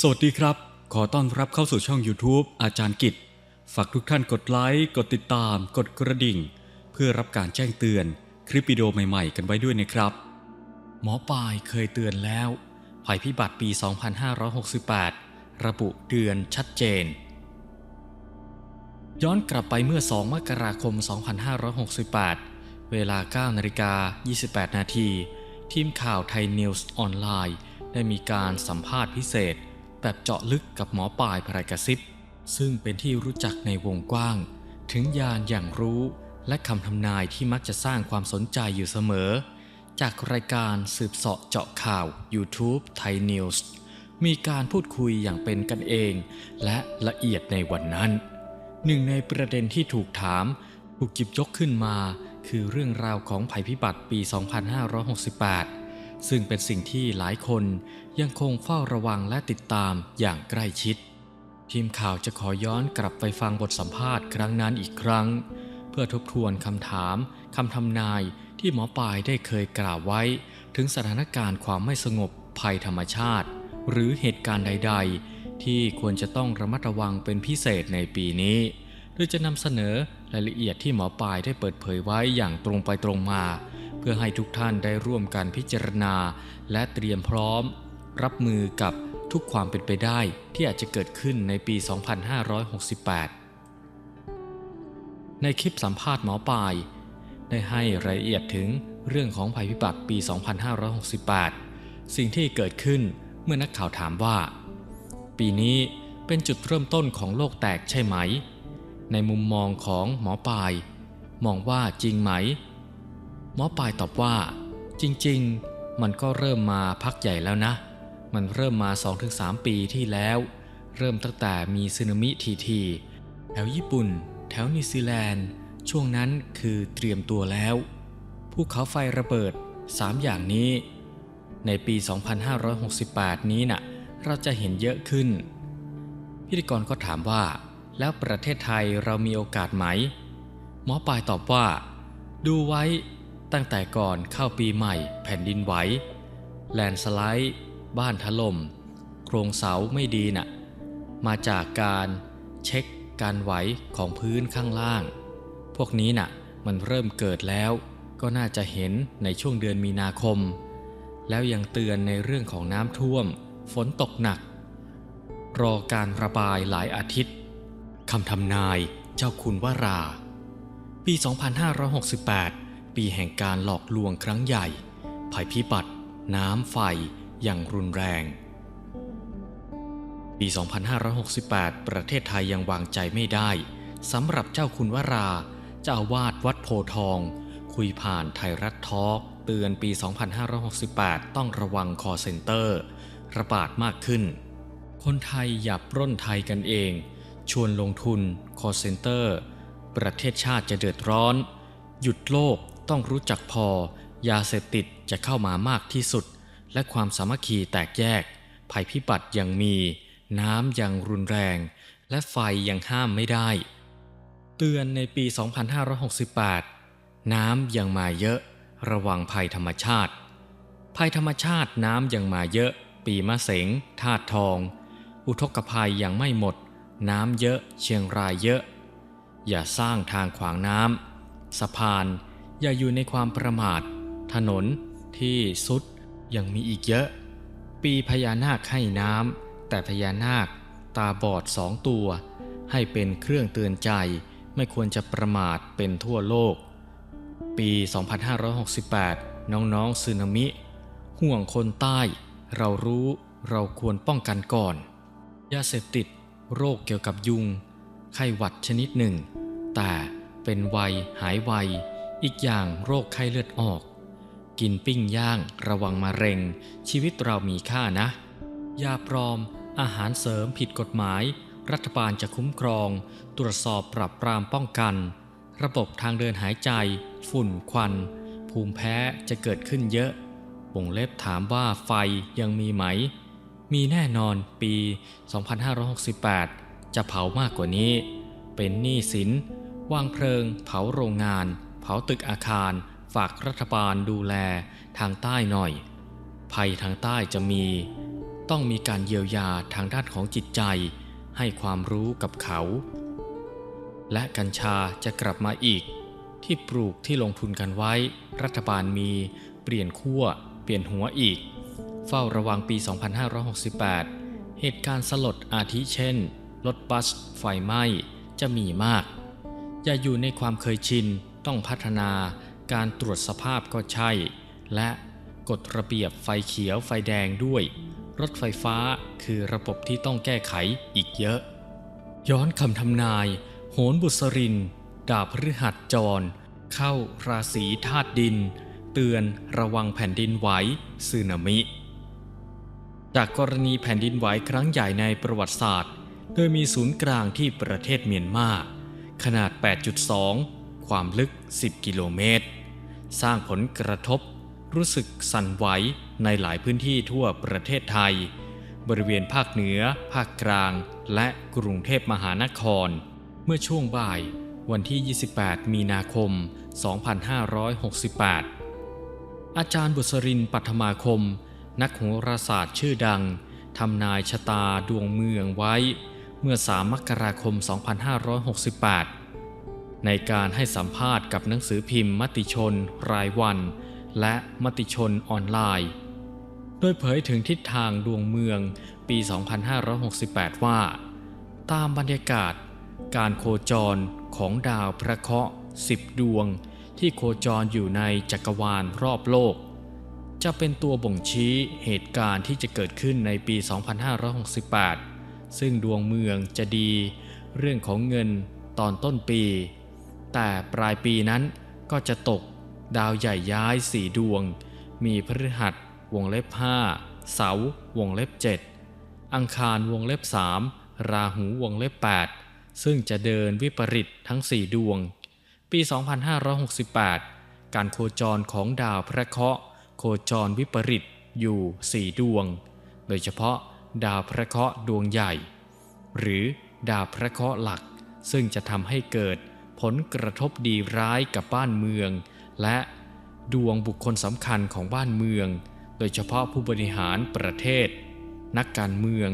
สวัสดีครับ ขอต้อนรับเข้าสู่ช่อง YouTube อาจารย์กิจ ฝากทุกท่านกดไลค์ กดติดตาม กดกระดิ่ง เพื่อรับการแจ้งเตือนคลิปวิดีโอใหม่ๆ กันไว้ด้วยนะครับ หมอปายเคยเตือนแล้ว ภัยพิบัติปี 2568 ระบุเดือนชัดเจน ย้อนกลับไปเมื่อ 2 มกราคม 2568 เวลา 9นาฬิกา28 นาที ทีมข่าวไทยนิวส์ออนไลน์ ได้มีการสัมภาษณ์พิเศษ แบบเจาะลึกกับหมอปลายพรายกระซิบซึ่งเป็นที่รู้จักในวงกว้าง ถึงยานอย่างรู้และคำทำนายที่มักจะสร้างความสนใจอยู่เสมอ จากรายการสืบเสาะเจาะข่าว YouTube ไทยนิวส์มีการพูดคุยอย่างเป็นกันเอง และละเอียดในวันนั้น หนึ่งในประเด็นที่ถูกถาม ถูกจิบยกขึ้นมา คือเรื่องราวของภัยพิบัติปี 2568 ซึ่งเป็นสิ่งที่หลายคนยังคงเฝ้าระวังและติดตามอย่างใกล้ชิด ทีมข่าวจะขอย้อนกลับไปฟังบทสัมภาษณ์ครั้งนั้นอีกครั้ง เพื่อทบทวนคำถามคำทำนายที่หมอปลายได้เคยกล่าวไว้ ถึงสถานการณ์ความไม่สงบภัยธรรมชาติ หรือเหตุการณ์ใด ๆ ที่ควรจะต้องระมัดระวังเป็นพิเศษในปีนี้โดยจะนำเสนอรายละเอียดที่หมอปลายได้เปิดเผยไว้อย่างตรงไปตรงมา พื่อให้ทุกท่านได้ร่วมกันพิจารณา และเตรียมพร้อม รับมือกับทุกความเป็นไปได้ที่อาจจะเกิดขึ้นในปี 2568 ในคลิปสัมภาษณ์หมอปาย ได้ให้รายละเอียดถึงเรื่องของภัยพิบัติปี 2568 สิ่งที่เกิดขึ้นเมื่อนักข่าวถามว่า ปีนี้เป็นจุดเริ่มต้นของโลกแตกใช่ไหม ในมุมมองของหมอปาย มองว่าจริงไหม หมอปลายตอบว่า จริงๆ มันก็เริ่มมาพักใหญ่แล้วนะ มันเริ่มมา 2-3 ปีที่แล้ว เริ่มตั้งแต่มีสึนามิทีๆแถวญี่ปุ่น แถวนิวซีแลนด์ ช่วงนั้นคือเตรียมตัวแล้วภูเขาไฟระเบิด 3 อย่างนี้ ในปี 2568 นี้น่ะ เราจะเห็นเยอะขึ้น พิธีกรก็ถามว่า แล้วประเทศไทยเรามีโอกาสไหม หมอปลายตอบว่า ดูไว้ ตั้งแต่ก่อนเข้าปีใหม่แผ่นดินไหว แลนสไลด์ บ้านถล่ม โครงเสาไม่ดีน่ะ มาจากการเช็คการไหวของพื้นข้างล่าง พวกนี้น่ะมันเริ่มเกิดแล้ว ก็น่าจะเห็นในช่วงเดือนมีนาคม แล้วยังเตือนในเรื่องของน้ำท่วม ฝนตกหนัก รอการระบายหลายอาทิตย์คำทำนายเจ้าคุณวรา ปี 2568 ปีแห่งการหลอกลวงครั้งใหญ่ ภัยพิบัติ น้ำไฟ อย่างรุนแรง ปี 2568 ประเทศไทยยังวางใจไม่ได้สำหรับเจ้าคุณวราเจ้าวาดวัดโพทอง คุยผ่านไทยรัฐทอล์กเตือนปี 2568 ต้องระวังคอเซ็นเตอร์ ระบาดมากขึ้น คนไทยอย่าปล้นไทยกันเอง ชวนลงทุนคอเซ็นเตอร์ ประเทศชาติจะเดือดร้อน หยุดโลก ต้องรู้จักพอยาเสพติดจะเข้ามามากที่สุด และความสามัคคีแตกแยก ภัยพิบัติยังมี น้ำยังรุนแรง และไฟยังห้ามไม่ได้ เตือนในปี 2568 น้ำยังมาเยอะ ระวังภัยธรรมชาติ ภัยธรรมชาติน้ำยังมาเยอะ ปีมะเสงธาตุทอง อุทกภัยยังไม่หมด น้ำเยอะ เชียงรายเยอะ อย่าสร้างทางขวางน้ำสะพาน อย่าอยู่ในความประมาท ถนนที่สุดยังมีอีกเยอะ ปีพญานาคให้น้ำแต่พญานาคตาบอดสองตัว ให้เป็นเครื่องเตือนใจไม่ควรจะประมาทเป็นทั่วโลก ปี 2568 น้องๆซึนามิ ห่วงคนใต้ เรารู้เราควรป้องกันก่อน ยาเสพติด โรคเกี่ยวกับยุง ไข้หวัดชนิดหนึ่ง แต่เป็นไวหายไว อีกอย่างโรคไข้เลือดออก กินปิ้งย่างระวังมะเร็ง ชีวิตเรามีค่านะ ยาปลอม อาหารเสริมผิดกฎหมาย รัฐบาลจะคุ้มครอง ตรวจสอบปรับปรามป้องกัน ระบบทางเดินหายใจ ฝุ่นควัน ภูมิแพ้จะเกิดขึ้นเยอะวงเล็บถามว่าไฟยังมีไหม มีแน่นอนปี 2568 จะเผามากกว่านี้ เป็นหนี้สิน วางเพลิง เผาโรงงาน เผาตึกอาคารฝากรัฐบาลดูแลทางใต้หน่อย ภัยทางใต้จะมี ต้องมีการเยียวยาทางด้านของจิตใจ ให้ความรู้กับเขา และกัญชาจะกลับมาอีก ที่ปลูกที่ลงทุนกันไว้ รัฐบาลมี เปลี่ยนขั้ว เปลี่ยนหัวอีก เฝ้าระวังปี 2568 เหตุการณ์สลดอาทิเช่นรถบัสไฟไหม้จะมีมาก อย่าอยู่ในความเคยชิน ต้องพัฒนาการตรวจสภาพก็ใช่ และกฎระเบียบไฟเขียวไฟแดงด้วย รถไฟฟ้าคือระบบที่ต้องแก้ไขอีกเยอะ ย้อนคำทำนาย โหนบุษริน ดาบพฤหัสจร เข้าราศีธาตุดิน เตือนระวังแผ่นดินไหวสึนามิ จากกรณีแผ่นดินไหวครั้งใหญ่ในประวัติศาสตร์ โดยมีศูนย์กลางที่ประเทศเมียนมาขนาด 8.2 ความลึก 10 กิโลเมตร สร้างผลกระทบรู้สึกสั่นไหวในหลายพื้นที่ทั่วประเทศไทย บริเวณภาคเหนือ ภาคกลาง และกรุงเทพมหานคร เมื่อช่วงบ่ายวันที่ 28 มีนาคม 2568 อาจารย์บุษรินปัทมาคม นักโหราศาสตร์ชื่อดัง ทำนายชะตาดวงเมืองไว้ เมื่อ 3 มกราคม 2568 ในการให้สัมภาษณ์กับหนังสือพิมพ์มติชน รายวัน และมติชนออนไลน์ โดยเผยถึงทิศทางดวงเมืองปี 2568 ว่า ตามบรรยากาศ การโคจรของดาวพระเคราะห์10 ดวง ที่โคจรอยู่ในจักรวาลรอบโลก จะเป็นตัวบ่งชี้เหตุการณ์ที่จะเกิดขึ้นในปี 2568 ซึ่งดวงเมืองจะดีเรื่องของเงินตอนต้นปี แต่ปลายปีนั้นก็จะตกดาวใหญ่ย้ายสี่ดวง มีพฤหัส วงเล็บ5เสาร์วงเล็บ7อังคารวงเล็บ3ราหูวงเล็บ 8 ซึ่งจะเดินวิปริตทั้ง 4 ดวง ปี 2568 การโคจรของดาวพระเคราะห์โคจรวิปริตอยู่ 4 ดวง โดยเฉพาะดาวพระเคราะห์ดวงใหญ่ หรือดาวพระเคราะห์หลัก ซึ่งจะทำให้เกิด ลกระทบดีร้ายกับบ้านเมือง และดวงบุคคลสำคัญของบ้านเมือง โดยเฉพาะผู้บริหารประเทศ นักการเมือง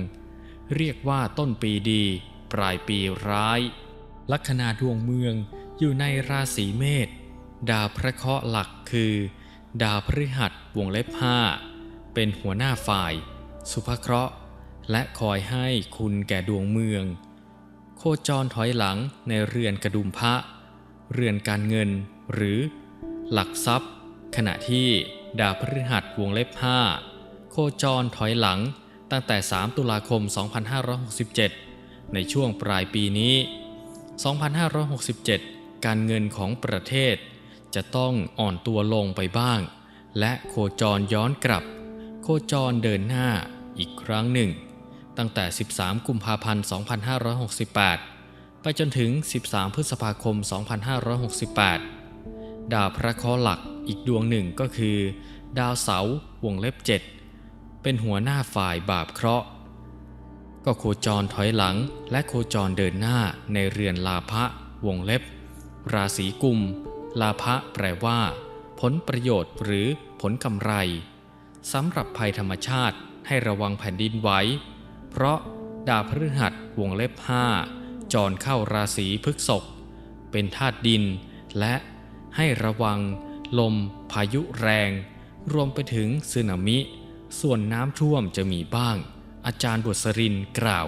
เรียกว่าต้นปีดี ปลายปีร้าย ลัคนาดวงเมืองอยู่ในราศีเมษดาวพระเคราะห์หลักคือ ดาวพฤหัสวงเล็บห้าเป็นหัวหน้าฝ่าย สุภเคราะห์ และคอยให้คุณแก่ดวงเมือง โคจรถอยหลังในเรือนกระดุมพระ เรือนการเงิน หรือ หลักทรัพย์ ขณะที่ดาวพฤหัสวงเล็บห้าโคจรถอยหลังตั้งแต่ 3 ตุลาคม 2567 ในช่วงปลายปีนี้ 2567 การเงินของประเทศ จะต้องอ่อนตัวลงไปบ้าง และโคจรย้อนกลับ โคจรเดินหน้าอีกครั้งหนึ่ง ตั้งแต่ 13 กุมภาพันธ์ 2568 ไปจนถึง 13 พฤษภาคม 2568 ดาวพระเคราะห์หลักอีกดวงหนึ่งก็คือ ดาวเสาร์วงเล็บ 7 เป็นหัวหน้าฝ่ายบาปเคราะห์ ก็โคจรถอยหลังและโคจรเดินหน้าในเรือนลาภะวงเล็บ ราศีกุม ลาภะแปลว่า ผลประโยชน์หรือผลกำไรสำหรับภัยธรรมชาติให้ระวังแผ่นดินไหว เพราะดาวพฤหัสวงเล็บ5จรเข้าราศีพฤกษกเป็นธาตุดิน และให้ระวัง ลม พายุแรง รวมไปถึงสึนามิ ส่วนน้ำท่วมจะมีบ้าง อาจารย์บุษรินกล่าว